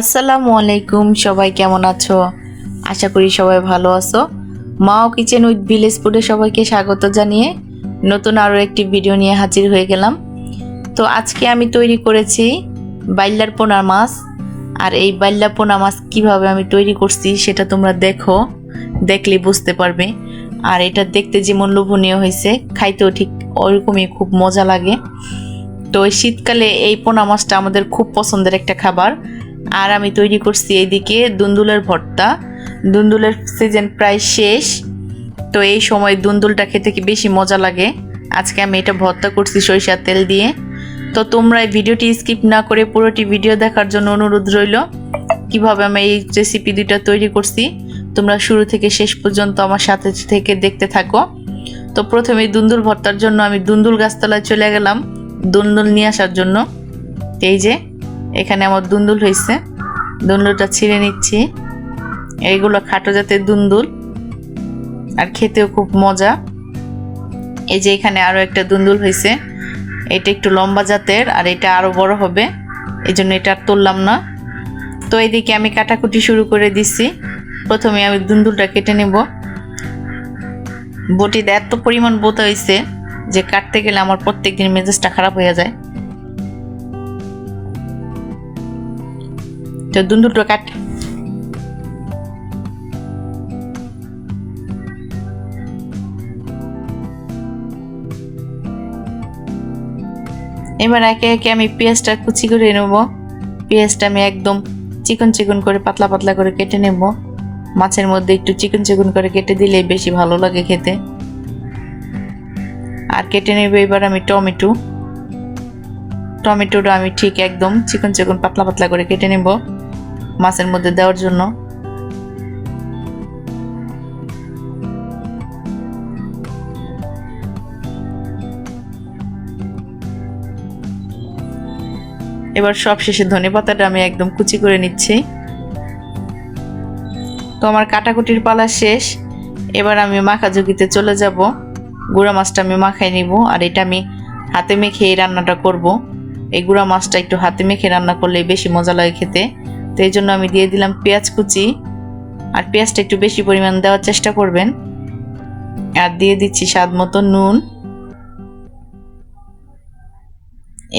আসসালামু আলাইকুম, সবাই কেমন আছো? আশা করি সবাই ভালো আছো। মাও কিচেন উইথ ভিলেজ ফুডে সবাইকে স্বাগত জানিয়ে নতুন আরও একটি ভিডিও নিয়ে হাজির হয়ে গেলাম। তো আজকে আমি তৈরি করেছি বাইল্লার পোনা মাছ। আর এই বাইল্লা পোনা মাছ কীভাবে আমি তৈরি করছি সেটা তোমরা দেখো, দেখলে বুঝতে পারবে। আর এটা দেখতে যেমন লোভনীয় হয়েছে, খাইতেও ঠিক ওরকমই খুব মজা লাগে। তো শীতকালে এই পোনা মাছটা আমাদের খুব পছন্দের একটা খাবার। আর আমি তৈরি করছি এইদিকে দুন্দুলের ভর্তা। দুন্দুলের সিজন প্রায় শেষ। তো এই সময় দুন্দুলটা খেতে কি বেশি মজা লাগে? আজকে আমি এটা ভর্তা করছি সরিষার তেল দিয়ে। তো তোমরা এই ভিডিওটি স্কিপ না করে পুরোটি ভিডিও দেখার জন্য অনুরোধ রইল। কীভাবে আমি এই রেসিপি দুইটা তৈরি করছি, তোমরা শুরু থেকে শেষ পর্যন্ত আমার সাথে থেকে দেখতে থাকো। তো প্রথমে দুন্দুল ভর্তার জন্য আমি দুন্দুল গাছতলায় চলে গেলাম, দুন্দুল নিয়ে আসার জন্য। এই যে এখানে আমার দুন্দুল হয়েছে। দুন্দুলটা ছিঁড়ে নিচ্ছি। এইগুলো খাটো জাতের দুন্দুল। আর খেতেও খুব মজা। এই যে এখানে আরও একটা দুন্দুল হয়েছে। এটা একটু লম্বা জাতের আর এটা আরও বড় হবে। এই জন্য এটা আর তুললাম না। তো এদিকে আমি কাটাকুটি শুরু করে দিচ্ছি প্রথমে আমি দুন্দুলটা কেটে নেব। বটিতে এত পরিমাণ বোতা হয়েছে যে কাটতে গেলে আমার প্রত্যেক দিন মেজাজটা খারাপ হয়ে যায়। তো দুন্দুলটা কাট। এবার একে একে আমি পেঁয়াজটা কুচি করে নেব। পেঁয়াজটা আমি একদম চিকন চিকন করে পাতলা পাতলা করে কেটে নেব। মাছের মধ্যে একটু চিকন চিকন করে কেটে দিলেই বেশি ভালো লাগে খেতে। আর কেটে নেব এবার আমি টমেটো। টমেটোটা আমি ঠিক একদম চিকন চিকন পাতলা পাতলা করে কেটে নেব মাছের মধ্যে দেওয়ার জন্য। এবার সব শেষে ধনে পাতাটা আমি একদম কুচি করে নিচ্ছি। তো আমার কাটাকুটির পালা শেষ। এবার আমি মাখা ঝুঁকিতে চলে যাব। গুঁড়া মাছটা আমি মাখাই নিব আর এটা আমি হাতে মেখে এই রান্নাটা করব। এই গুঁড়া মাছটা একটু হাতে মেখে রান্না করলে বেশি মজা লাগে খেতে। তো এই জন্য আমি দিয়ে দিলাম পেঁয়াজ কুচি। আর পেঁয়াজটা একটু বেশি পরিমাণ দেওয়ার চেষ্টা করবেন। আর দিয়ে দিচ্ছি স্বাদ মতো নুন।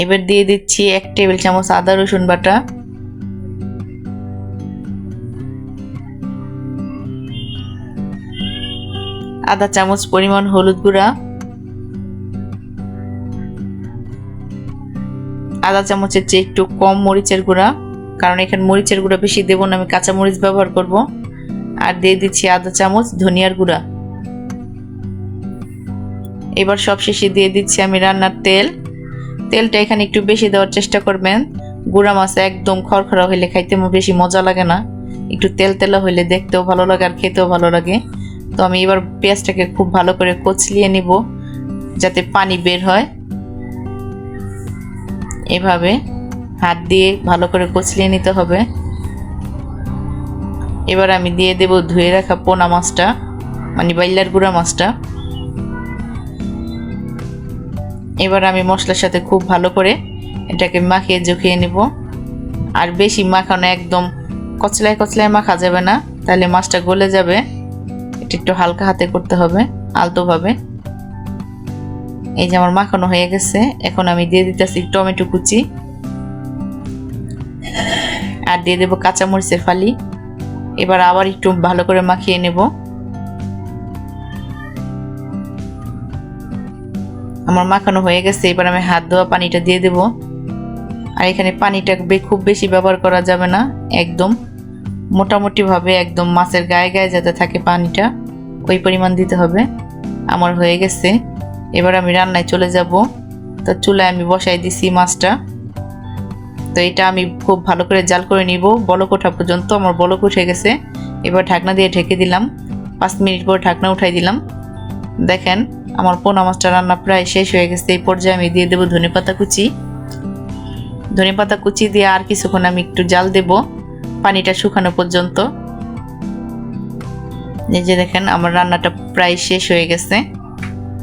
এবার দিয়ে দিচ্ছি এক টেবিল চামচ আদা, রসুন বাটা। আধা চামচ পরিমাণ হলুদ গুঁড়া। আধা চামচের চেয়ে একটু কম মরিচের গুঁড়া, কারণ এখানে মরিচের গুঁড়া বেশি দেবো না, আমি কাঁচা মরিচ ব্যবহার করব। আর দিয়ে দিচ্ছি আধা চামচ ধনিয়ার গুঁড়া। এবার সব শেষে দিয়ে দিচ্ছি আমি রান্নার তেল। তেলটা এখানে একটু বেশি দেওয়ার চেষ্টা করবেন। গুঁড়া মাছ একদম খড়খড়া হইলে খাইতে বেশি মজা লাগে না। একটু তেল তেলা হইলে দেখতেও ভালো লাগে আর খেতেও ভালো লাগে। তো আমি এবার পেঁয়াজটাকে খুব ভালো করে কচলিয়ে নিব, যাতে পানি বের হয়। এভাবে হাত দিয়ে ভালো করে কচলিয়ে নিতে হবে। এবার আমি দিয়ে দেব ধুয়ে রাখা পোনা মাছটা মানে বাইলার গুঁড়া মাছটা। এবার আমি মশলার সাথে খুব ভালো করে এটাকে মাখিয়ে জুখিয়ে নিব। আর বেশি মাখানো একদম কচলায় কচলায় মাখা যাবে না, তাহলে মাছটা গলে যাবে। এটা একটু হালকা হাতে করতে হবে, আলতোভাবে। এই যে আমার মাখানো হয়ে গেছে, এখন আমি দিয়ে দিতেছি টমেটো কুচি। আর দিয়ে দেবো কাঁচামরিচের ফালি। এবার আবার একটু ভালো করে মাখিয়ে নেব। আমার মাখানো হয়ে গেছে, এবার আমি হাত ধোয়া পানিটা দিয়ে দেব। আর এখানে পানিটা খুব বেশি ব্যবহার করা যাবে না, একদম। মোটামুটিভাবে একদম মাছের গায়ে গায়ে যাতে থাকে পানিটা, ওই পরিমাণ দিতে হবে। আমার হয়ে গেছে। এবার আমি রান্নায় চলে যাব। তো চুলায় আমি বসাই দিছি মাছটা। তো এটা আমি খুব ভালো করে জাল করে নিব। বলক ওঠা পর্যন্ত আমার বলক উঠে গেছে। এবার ঢাকনা দিয়ে ঢেকে দিলাম। পাঁচ মিনিট পর ঢাকনা উঠাই দিলাম। দেখেন, আমার পোনা মাছটা রান্না প্রায় শেষ হয়ে গেছে। এই পর্যায়ে আমি দিয়ে দেবো ধনে পাতা কুচি। ধনে পাতা কুচি দিয়ে আর কিছুক্ষণ আমি একটু জাল দেব পানিটা শুকানো পর্যন্ত। এই যে দেখেন, আমার রান্নাটা প্রায় শেষ হয়ে গেছে।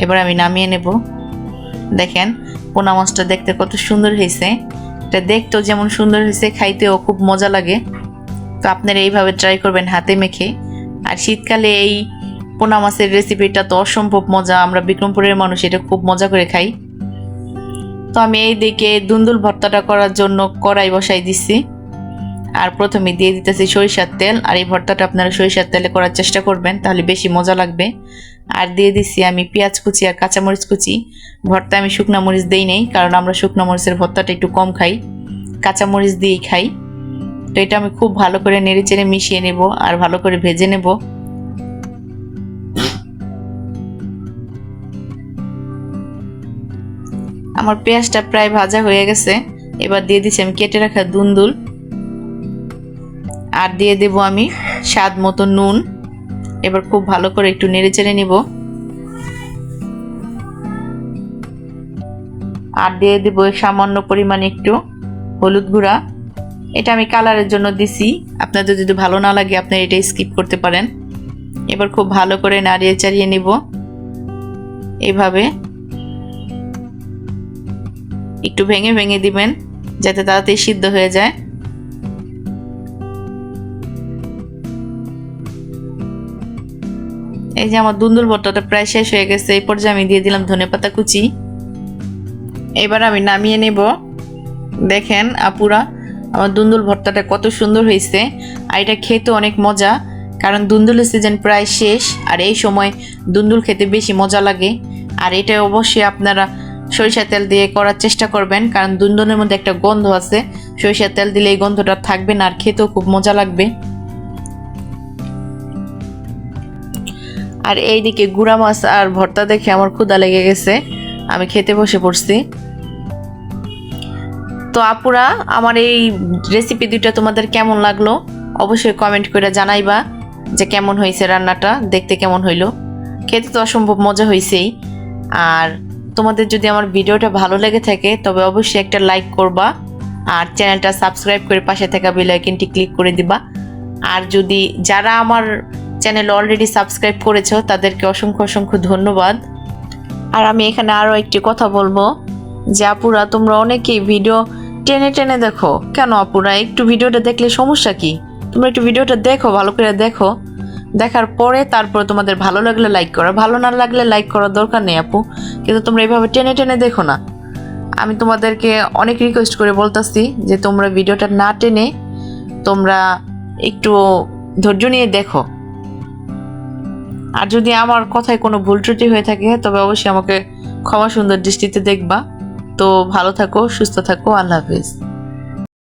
এবার আমি নামিয়ে নেব। দেখেন, পোনা মাছটা দেখতে কত সুন্দর হয়েছে। এটা দেখতেও যেমন সুন্দর হয়েছে, খাইতেও খুব মজা লাগে। তো আপনারা এইভাবে ট্রাই করবেন হাতে মেখে। আর শীতকালে এই পোনা মাছের রেসিপিটা তো অসম্ভব মজা। আমরা বিক্রমপুরের মানুষ, এটা খুব মজা করে খাই। তো আমি এই দিকে দুন্দুল ভর্তাটা করার জন্য কড়াই বসাই দিচ্ছি আর প্রথমে দিয়ে দিতেছি সরিষার তেল। আর এই ভর্তাটা আপনারা সরিষার তেলে করার চেষ্টা করবেন, তাহলে বেশি মজা লাগবে। আর দিয়ে দিচ্ছি আমি পেঁয়াজ কুচি আর কাঁচামরিচ কুচি। ভর্তা আমি শুকনা মরিচ দেই নেই, কারণ আমরা শুকনা মরিচের ভর্তাটা একটু কম খাই। কাঁচামরিচ দিয়েই খাই। তো এটা আমি খুব ভালো করে নেড়ে চেড়ে মিশিয়ে নেব আর ভালো করে ভেজে নেব। আমার পেঁয়াজটা প্রায় ভাজা হয়ে গেছে। এবার দিয়ে দিচ্ছি আমি কেটে রাখা দুন্দুল। আর দিয়ে দেব আমি স্বাদ মতো নুন। এবার খুব ভালো করে একটু নেড়ে চেড়ে নিব। আর দিয়ে দেব সামান্য পরিমাণে একটু হলুদ গুঁড়া। এটা আমি কালারের জন্য দিছি। আপনাদের যদি ভালো না লাগে আপনি এটা স্কিপ করতে পারেন। এবার খুব ভালো করে নাড়িয়ে চাড়িয়ে নিব। এভাবে একটু ভেঙে ভেঙে দিবেন, যাতে তাড়াতাড়ি সিদ্ধ হয়ে যায়। এই যে আমার দুন্দুল ভর্তাটা প্রায় শেষ হয়ে গেছে, এই পর্যায়ে আমি দিয়ে দিলাম ধনেপাতা কুচি। এবার আমি নামিয়ে নেব। দেখেন আপুরা, আমার দুন্দুল ভর্তাটা কত সুন্দর হয়েছে। আর এটা খেতে অনেক মজা, কারণ দুন্দুলের সিজন প্রায় শেষ, আর এই সময় দুন্দুল খেতে বেশি মজা লাগে। আর এটা অবশ্যই আপনারা সরিষা তেল দিয়ে করার চেষ্টা করবেন, কারণ দুন্দুলের মধ্যে একটা গন্ধ আছে। সরিষার তেল দিলে এই গন্ধটা থাকবে না, আর খেতেও খুব মজা লাগবে। আর এইদিকে গুড়া মাছ আর ভর্তা দেখে আমার ক্ষুদা লেগে গেছে। আমি খেতে বসে পড়ছি। তো আপুরা, আমার এই রেসিপি দুইটা তোমাদের কেমন লাগল? অবশ্যই কমেন্ট করে জানাইবা যে কেমন হয়েছে রান্নাটা, দেখতে কেমন হইল। খেতে তো অসম্ভব মজা হয়েছেই আর তোমাদের যদি আমার ভিডিওটা ভালো লেগে থাকে, তবে অবশ্যই একটা লাইক করবা। আর চ্যানেলটা সাবস্ক্রাইব করে পাশে থাকা বেল আইকনটি ক্লিক করে দিবা। আর যদি যারা আমার চ্যানেল অলরেডি সাবস্ক্রাইব করেছ, তাদেরকে অসংখ্য অসংখ্য ধন্যবাদ। আর আমি এখানে আরও একটি কথা বলব, যে আপুরা, তোমরা অনেকেই ভিডিও টেনে টেনে দেখো। কেন আপুরা? একটু ভিডিওটা দেখলে সমস্যা কি? তোমরা একটু ভিডিওটা দেখো, ভালো করে দেখো। দেখার পরে তারপরে তোমাদের ভালো লাগলে লাইক করো। ভালো না লাগলে লাইক করার দরকার নেই আপু, কিন্তু তোমরা এইভাবে টেনে টেনে দেখো না। আমি তোমাদেরকে অনেক রিকোয়েস্ট করে বলতাছি যে তোমরা ভিডিওটা না টেনে তোমরা একটু ধৈর্য নিয়ে দেখো। আর যদি আমার কথায় কোনো ভুল ত্রুটি হয়ে থাকে, তবে অবশ্যই আমাকে ক্ষমা সুন্দর দৃষ্টিতে দেখবা। তো ভালো থাকো, সুস্থ থাকো, আল্লাহ হাফিজ।